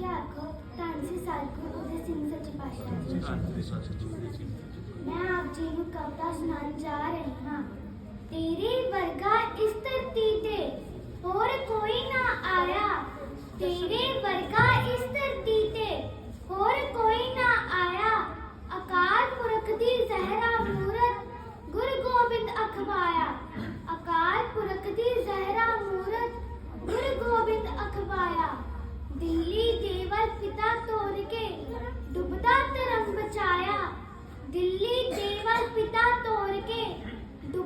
ਧਿਆਰਖੋ ਤਾਂਸੀ ਸਾਰਖੋ ਉਹਦੇ ਸਿੰਘ ਸੱਚੇ ਪਾਤਸ਼ਾਹ ਜੀ। ਮੈਂ ਆਪ ਜੀ ਨੂੰ ਕਵਿਤਾ ਸੁਣਾਉਣ ਜਾ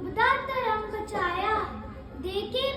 ਡੁੱਬਦਾ ਧਰਮ ਬਚਾਇਆ। ਦੇ ਕੇ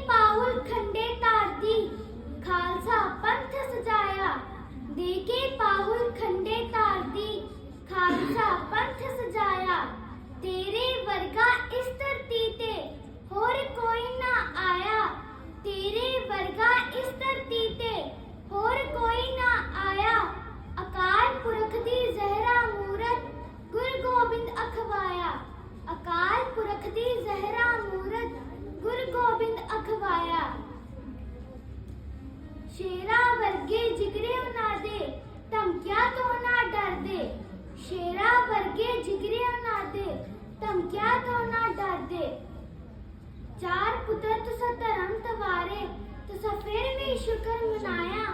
पुत्र तुसा धर्म तवारे तुसा फिर भी शुक्र मनाया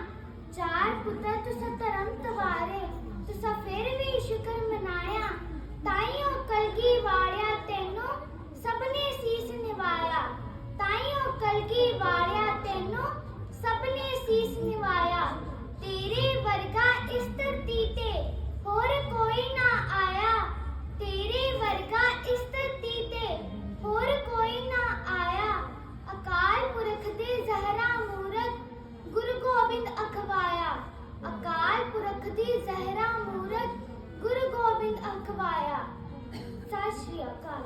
चार पुत्र तुसा धर्म तवारे तुसा फिर भी शुक्र मनाया ताइयो कलगी वाड़िया तेनो सबने शीश निवाया ताइयो कलगी ਖਵਾਇਆ ਸਤਿ ਸ਼੍ਰੀ ਅਕਾਲ।